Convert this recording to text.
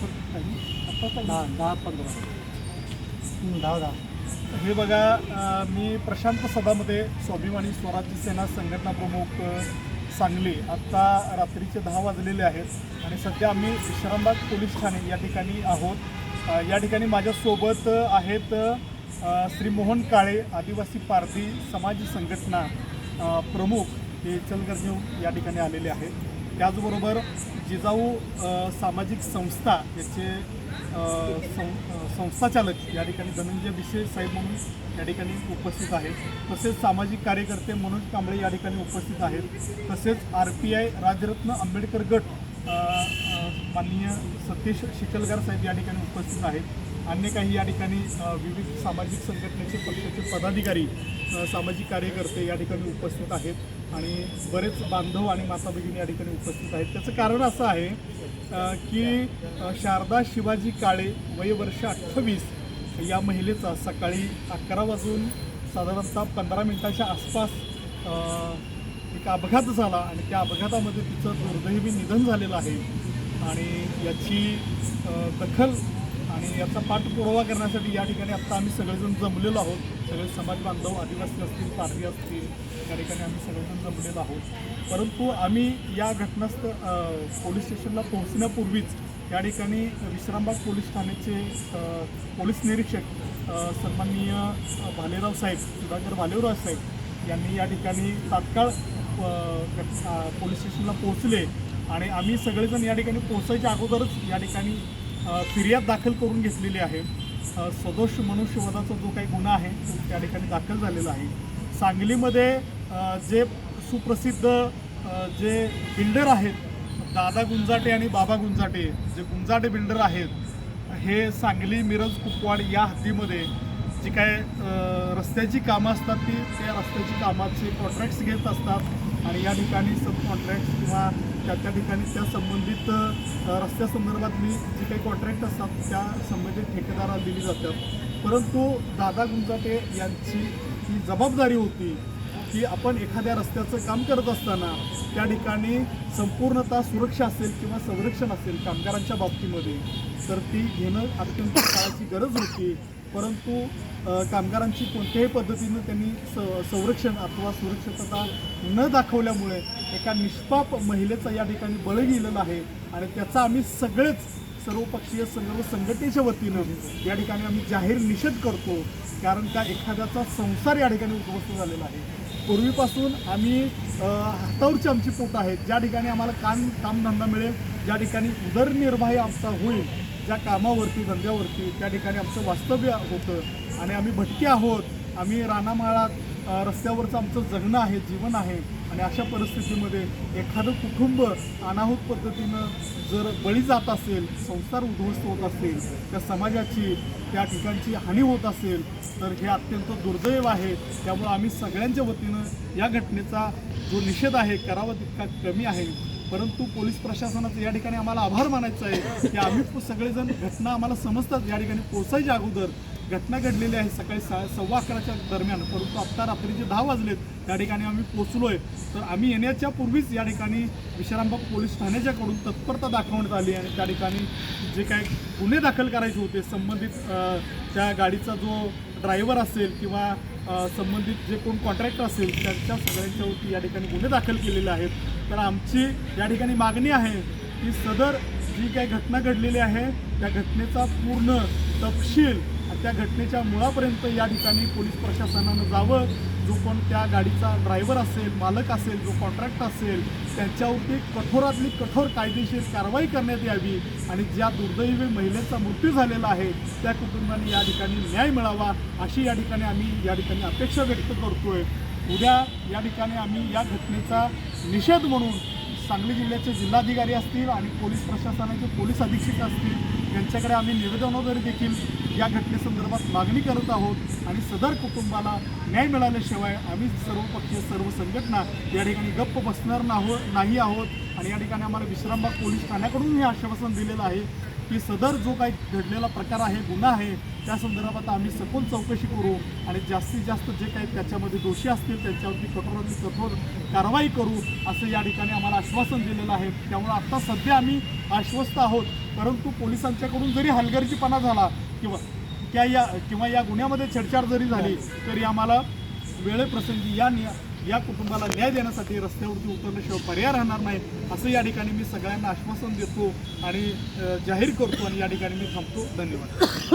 दहा दहा पंधरा. दहा दहा हे बघा मी प्रशांत सदामध्ये स्वाभिमानी स्वराज्य सेना संघटना प्रमुख सांगली आत्ता रात्रीचे दहा वाजलेले आहेत आणि सध्या आम्ही विश्रामबाग पोलीस ठाणे या ठिकाणी आहोत. या ठिकाणी माझ्यासोबत आहेत श्री मोहन काळे आदिवासी पारधी समाज संघटना प्रमुख. हे चलगर्जी या ठिकाणी आलेले आहेत. त्याचबरोबर जिजाऊ सामाजिक संस्था याचे सं संस्थाचालक या ठिकाणी धनंजय विशेष साहेब म्हणून या ठिकाणी उपस्थित आहेत. तसेच सामाजिक कार्यकर्ते मनोज कांबळे या ठिकाणी उपस्थित आहेत. तसेच R P I Rajratna Ambedkar गट माननीय सतीश शिकलगार साहेब या ठिकाणी उपस्थित आहेत. अन्य काही या ठिकाणी विविध सामाजिक संघटनेचे पक्षाचे पदाधिकारी सामाजिक कार्यकर्ते या ठिकाणी उपस्थित आहेत आणि बरेच बांधव आणि माता भगिनी या ठिकाणी उपस्थित आहेत. त्याचं कारण असं आहे की शारदा शिवाजी काळे वय वर्ष अठ्ठावीस या महिलेचा सकाळी अकरा वाजून साधारणतः पंधरा मिनिटाच्या आसपास एक अपघात झाला आणि त्या अपघातामध्ये तिचं दुर्दैवी निधन झालेलं आहे. आणि याची दखल आणि याचा पाठपुरावा करण्यासाठी या ठिकाणी आत्ता आम्ही सगळेजण जमलेलो आहोत. सगळे समाज बांधव आदिवासी असतील पारधी असतील या ठिकाणी आम्ही सगळेजण जमलेलो आहोत. परंतु आम्ही या घटनास्थ पोलीस स्टेशनला पोहोचण्यापूर्वीच या ठिकाणी विश्रामबाग पोलीस ठाण्याचे पोलीस निरीक्षक सन्माननीय भालेराव साहेब सुधाकर भालेराव साहेब यांनी या ठिकाणी तात्काळ पोलीस स्टेशनला पोहोचले. आणि आम्ही सगळेजण या ठिकाणी पोहोचायच्या अगोदरच या ठिकाणी फिर्याद दाखल करून घेतलेली आहे. सदोष मनुष्यवधाचा जो काही गुन्हा आहे तो त्या ठिकाणी दाखल झालेला आहे. सांगलीमध्ये जे सुप्रसिद्ध जे बिल्डर आहेत दादा गुंजाटे आणि बाबा गुंजाटे जे गुंजाटे बिल्डर आहेत हे सांगली मिरज कुपवाड या हद्दीमध्ये जी काय रस्त्याची कामं असतात ती त्या रस्त्याची कामाचे कॉन्ट्रॅक्ट्स घेत असतात. आणि या ठिकाणी सब कॉन्ट्रॅक्ट किंवा त्या त्या ठिकाणी त्या संबंधित रस्त्यासंदर्भात रस्त्यासंदर्भातली जी काही कॉन्ट्रॅक्ट असतात त्या संबंधित ठेकेदाराला दिली जातात. परंतु दादा गुंजाटे यांची ही जबाबदारी होती की आपण एखाद्या रस्त्याचं काम करत असताना त्या ठिकाणी संपूर्णतः सुरक्षा असेल किंवा संरक्षण असेल कामगारांच्या बाबतीमध्ये तर ती घेणं अत्यंत काळाची गरज होती. परंतु कामगारांची कोणत्याही पद्धतीनं त्यांनी स संरक्षण अथवा सुरक्षितता न दाखवल्यामुळे एका निष्पाप महिलेचा या ठिकाणी बळ गेलेलं आहे. आणि त्याचा आम्ही सगळेच सर्वपक्षीय सर्व संघटनेच्या वतीनं या ठिकाणी आम्ही जाहीर निषेध करतो. कारण त्या एखाद्याचा संसार या ठिकाणी उद्ध्वस्त झालेला आहे. पूर्वीपासून आम्ही हातावरची आमची पोट आहेत. ज्या ठिकाणी आम्हाला काम कामधंदा मिळेल ज्या ठिकाणी उदरनिर्वाह आमचा होईल ज्या कामावरती धंद्यावरती त्या ठिकाणी आमचं वास्तव्य होतं. आणि आम्ही भटके आहोत. आम्ही रानामाळात रस्त्यावरचं आमचं जगणं आहे जीवन आहे. आणि अशा परिस्थितीमध्ये एखादं कुटुंब अनाहूत पद्धतीनं जर बळी जात असेल संसार उद्ध्वस्त होत असेल त्या समाजाची त्या ठिकाणची हानी होत असेल तर हे अत्यंत दुर्दैव आहे. त्यामुळं आम्ही सगळ्यांच्या वतीनं या घटनेचा जो निषेध आहे करावा तितका कमी आहे. परंतु पोलीस प्रशासनाचं या ठिकाणी आम्हाला आभार मानायचं आहे की आम्ही सगळेजण घटना आम्हाला समजतात या ठिकाणी पोचायच्या अगोदर. घटना घडलेली आहे सकाळी सा सव्वा अकराच्या दरम्यान परंतु आत्ता रात्रीचे दहा वाजलेत. त्या ठिकाणी आम्ही पोचलो आहे तर आम्ही येण्याच्या पूर्वीच या ठिकाणी विश्रामबाग पोलीस ठाण्याच्याकडून तत्परता दाखवण्यात आली आणि त्या ठिकाणी जे काय गुन्हे दाखल करायचे होते संबंधित त्या गाडीचा जो ड्रायव्हर असेल किंवा संबंधित जे कोण कॉन्ट्रॅक्टर असेल त्यांच्या सगळ्यांच्यावरती या ठिकाणी गुन्हे दाखल केलेले आहेत. तर आमची या ठिकाणी मागणी आहे की सदर जी काही घटना घडलेली आहे त्या घटनेचा पूर्ण तपशील त्या घटनेच्या मुळापर्यंत या ठिकाणी पोलीस प्रशासनानं जावं. जो पण त्या गाडीचा ड्रायव्हर असेल मालक असेल जो कॉन्ट्रॅक्ट असेल त्यांच्यावरती कठोरातली कठोर कायदेशीर कारवाई करण्यात यावी आणि ज्या दुर्दैवी महिलेचा मृत्यू झालेला आहे त्या कुटुंबाने या ठिकाणी न्याय मिळावा अशी या ठिकाणी आम्ही या ठिकाणी अपेक्षा व्यक्त करतोय. उद्या या ठिकाणी आम्ही या घटनेचा निषेध म्हणून सांगली जिल्ह्याचे जिल्हाधिकारी असतील आणि पोलीस प्रशासनाचे पोलीस अधीक्षक असतील यांच्याकडे आम्ही निवेदनाद्वारे देखील या घटनेसंदर्भात मागणी करत आहोत आणि सदर कुटुंबाला न्याय मिळाल्याशिवाय आम्ही सर्वपक्षीय सर्व संघटना या ठिकाणी गप्प बसणार नाही आहोत. आणि या ठिकाणी आम्हाला विश्रामबाग पोलीस ठाण्याकडून हे आश्वासन दिलेलं आहे की सदर जो काही घडलेला प्रकार आहे गुन्हा आहे त्या संदर्भात आम्ही सखोल चौकशी करू आणि जास्तीत जास्त जे काही त्याच्यामध्ये दोषी असतील त्यांच्यावरती कठोरातली कठोर कारवाई करू असं या ठिकाणी आम्हाला आश्वासन दिलेलं आहे. त्यामुळे आत्ता सध्या आम्ही आश्वस्त आहोत. परंतु पोलिसांच्याकडून जरी हलगर्जीपणा झाला किंवा त्या या किंवा या गुन्ह्यामध्ये छेडछाड जरी झाली तरी आम्हाला वेळेप्रसंगी या निया या कुटुंबाला न्याय देण्यासाठी रस्त्यावरती उतरल्याशिवाय पर्याय राहणार नाही असं या ठिकाणी मी सगळ्यांना आश्वासन देतो आणि जाहीर करतो आणि या ठिकाणी मी थांबतो. धन्यवाद.